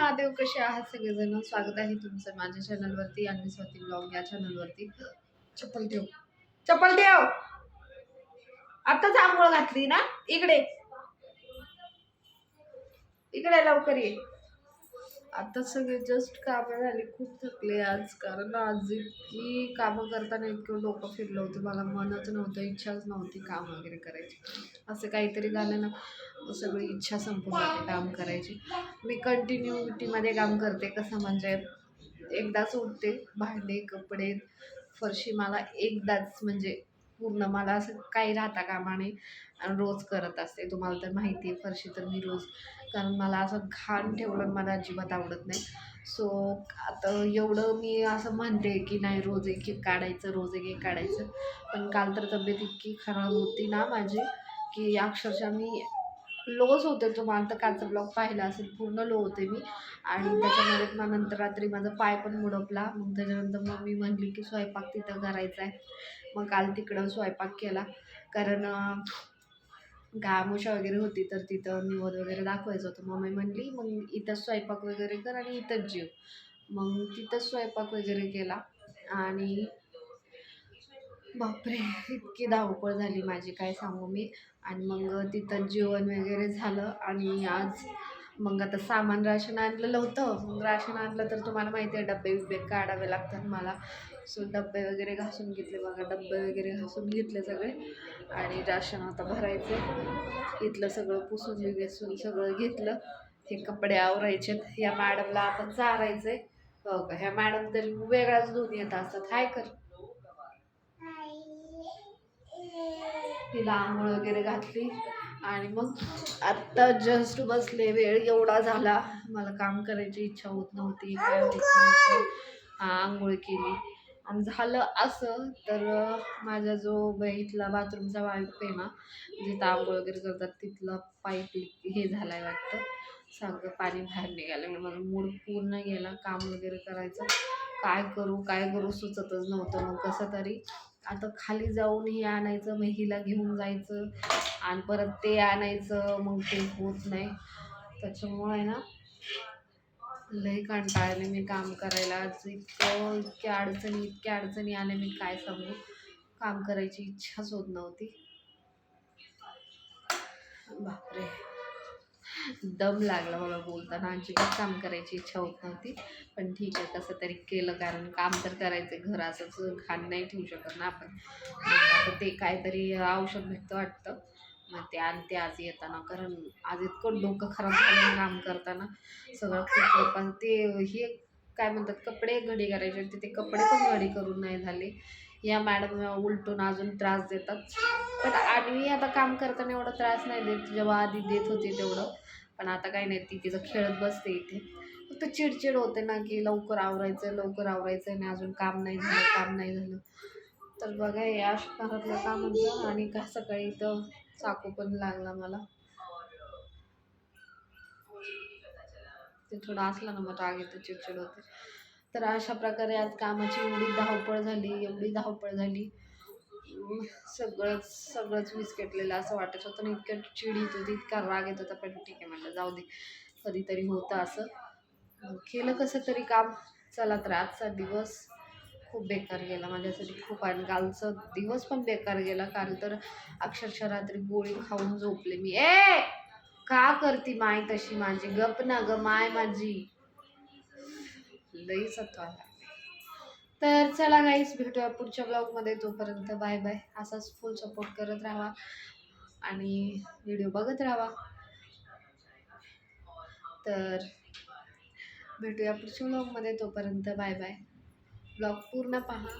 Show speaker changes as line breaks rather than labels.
महादेव कसे आहात सगळेजण? स्वागत आहे तुमचं माझ्या चॅनलवरती आणि स्वाती ब्लॉग या चॅनलवरती चप्पल ठेव. चप्पल ठेव! आताच आंघोळ घातली ना? इकडे. इकडे लवकर ये. आता सगळे जस्ट कामं झाली खूप थकले आज. कारण आज इतकी कामं करताना इतकं डोकं फिरलं होतं. मला मनच नव्हतं इच्छाच नव्हती काम वगैरे करायची. असं काहीतरी झालं ना सगळी इच्छा संपून जाते काम करायची. मी कंटिन्युटीमध्ये काम करते कसं म्हणजे एकदाच उठते भांडे कपडे फरशी मला एकदाच म्हणजे पूर्ण मला असं काही राहता कामा नये. आणि रोज करत असते. तुम्हाला तर माहिती आहे फरशी तर मी रोज कारण मला असं घाण ठेवलं मला अजिबात आवडत नाही. सो आता एवढं मी असं म्हणते की नाही रोज एक एक काढायचं रोज एक एक काढायचं. पण काल तर तब्येत इतकी खराब होती ना माझी की अक्षरशः मी लोच होते तुम्हाला तर कालचा ब्लॉग पाहिला असेल पूर्ण लो होते मी. आणि त्याच्यामध्ये मग नंतर रात्री माझा पाय पण मुडपला. मग त्याच्यानंतर मग मी म्हणली की स्वयंपाक तिथं करायचा आहे. मग काल तिकडं स्वयंपाक केला. कारण गामोशा वगैरे होती तर तिथं निवड वगैरे दाखवायचं होतं. मम्मी म्हणली मग इथं स्वयंपाक वगैरे कर आणि इथंच जेव. मग तिथंच स्वयंपाक वगैरे केला. आणि बापरे इतकी धावपळ झाली माझी काय सांगू मी. आणि मग तिथं जेवण वगैरे झालं आणि आज मग आता सामान राशन आणलेलं होतं. मग राशन आणलं तर तुम्हाला माहिती आहे डबे बिब्बे काढावे लागतात मला. सो डबे वगैरे घासून घेतले बघा डबे वगैरे घासून घेतले सगळे. आणि राशन आता भरायचं इथलं सगळं पुसून बिसून सगळं घेतलं. हे कपडे आवरायचे या मॅडमला आता आहे हो का? ह्या मॅडम तरी वेगळ्याच दोन येत असतात. हाय कर. तिला आंघोळ वगैरे घातली. आणि मग आत्ता जस्ट बसले. वेळ एवढा झाला. मला काम करायची इच्छा होत नव्हती. काय होत नव्हतं. हा, आंघोळ केली. आणि झालं असं. तर माझा जो इथला बाथरूमचा पाईप आहे ना जिथं आंघोळ वगैरे करतात तिथला पाईप हे झालाय वाटतं. सगळं पाणी बाहेर निघालं. म्हणजे माझा मूड पूर्ण गेला. काम वगैरे करायचं. काय करू काय करू सुचतच नव्हतं. मग कसं तरी आता खाली जाऊन हे आणायचं मग हिला घेऊन जायचं आणि परत ते आणायचं मग ते होत नाही. त्याच्यामुळे आहे ना लई कंटाळले मी काम करायला. इतकं इतक्या अडचणी इतक्या अडचणी आल्या मी काय सांगू? काम करायची इच्छाच होत नव्हती. बापरे. दम लागला मला बोलताना. अजिबात काम करायची इच्छा होत नव्हती. पण ठीक आहे कसं तरी केलं कारण काम तर करायचं घर असंच घाण नाही ठेवू शकत ना आपण. आता ते काहीतरी औषध भेटतं वाटतं. मग ते आणते आज येताना कारण आज इतकं डोकं खराब झालं काम करताना. सगळं खूप पण ते हे काय म्हणतात कपडे घडी करायचे होते ते कपडे पण घडी करून नाही झाले. या मॅडम उलटून अजून त्रास देतात. पण आडवी आता काम करताना एवढा त्रास नाही देत. जेव्हा आधी देत होती तेवढं. पण आता काही नाही. ती तिचं खेळत बसते इथे. फक्त चिडचिड होते ना की लवकर आवरायचं लवकर आवरायचं आणि अजून काम नाही झालं काम नाही झालं. तर बघा या घरातलं कामाचं आणि का सकाळी इथं चाकू पण लागला मला. ते थोडं असलं ना मग राग येतं चिडचिड होते. तर अशा प्रकारे आज कामाची एवढी धावपळ झाली एवढी धावपळ झाली. सगळंच सगळंच विस्कटलेलं असं वाटत होतं आणि इतकं चिड येत होती इतका राग येत होता पण ठीक आहे म्हटलं जाऊ दे. कधीतरी होतं असं. केलं कसं तरी काम. चला तर आजचा दिवस खूप बेकार गेला माझ्यासाठी. खूप आणि कालचा दिवस पण बेकार गेला. काल तर अक्षरशः रात्री गोळी खाऊन झोपले मी. ए! का करती माय तशी माझी? गप ना ग माय माझी. लई सत्वा तर चला गाईस भेटूया पुढच्या ब्लॉगमध्ये तोपर्यंत बाय बाय असाच फुल सपोर्ट करत राहा आणि व्हिडिओ बघत राहा. तर भेटूया पुढच्या ब्लॉगमध्ये तोपर्यंत बाय बाय ब्लॉग पूर्ण पहा.